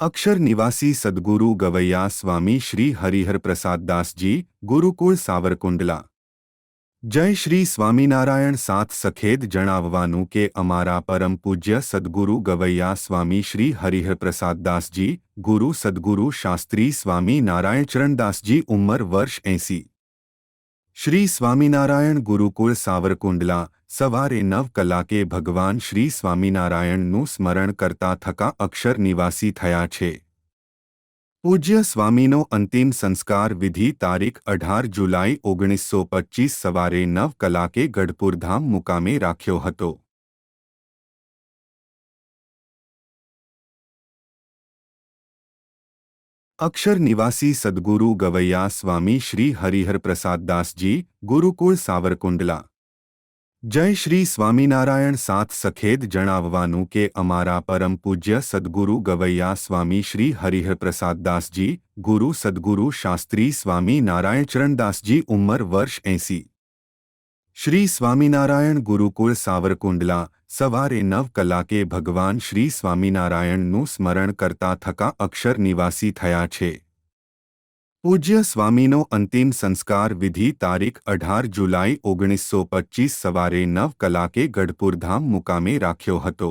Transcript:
અક્ષર નિવાસી સદગુરુ ગવૈયા સ્વામી શ્રી હરિહર પ્રસાદદાસજી ગુરુકુળ સાવરકુંડલા જય શ્રી સ્વામિનારાયણ સાત સખેદ જણાવવાનું કે અમારા પરમ પૂજ્ય સદગુરુ ગવૈયા સ્વામી શ્રી હરિહર પ્રસાદદાસજી ગુરુ સદગુરુ શાસ્ત્રી સ્વામી નારાયણચરણદાસજી ઉંમર વર્ષ એંસી શ્રી સ્વામિનારાયણ ગુરુકુળ સાવરકુંડલા સવારે નવ કલાકે ભગવાન શ્રી સ્વામિનારાયણનું સ્મરણ કરતા થકા અક્ષર નિવાસી થયા છે. પૂજ્ય સ્વામીનો અંતિમ સંસ્કાર વિધિ તારીખ અઢાર જુલાઈ ઓગણીસો પચ્ચીસ સવારે નવ કલાકે ગઢપુરધામ મુકામે રાખ્યો હતો. અક્ષર નિવાસી સદગુરુ ગવૈયા સ્વામી શ્રી હરિહર પ્રસાદદાસજી ગુરુકુળ સાવરકુંડલા જય શ્રી સ્વામિનારાયણ સાત સખેદ જણાવવાનું કે અમારા પરમ પૂજ્ય સદગુરુ ગવૈયા સ્વામી શ્રી હરિહરપ્રસાદદાસજી ગુરુ સદગુરુ શાસ્ત્રી સ્વામી નારાયણચરણદાસજી ઉંમર વર્ષ એંસી. શ્રી સ્વામિનારાયણ ગુરુકુળ સાવરકુંડલા, સવારે નવ કલાકે ભગવાન શ્રી સ્વામિનારાયણનું સ્મરણ કરતા થકા અક્ષર નિવાસી થયા છે. પૂજ્ય સ્વામીનો અંતિમ સંસ્કાર વિધિ તારીખ અઢાર જુલાઈ ઓગણીસો પચ્ચીસ સવારે નવ કલાકે ગઢપુરધામ મુકામે રાખ્યો હતો.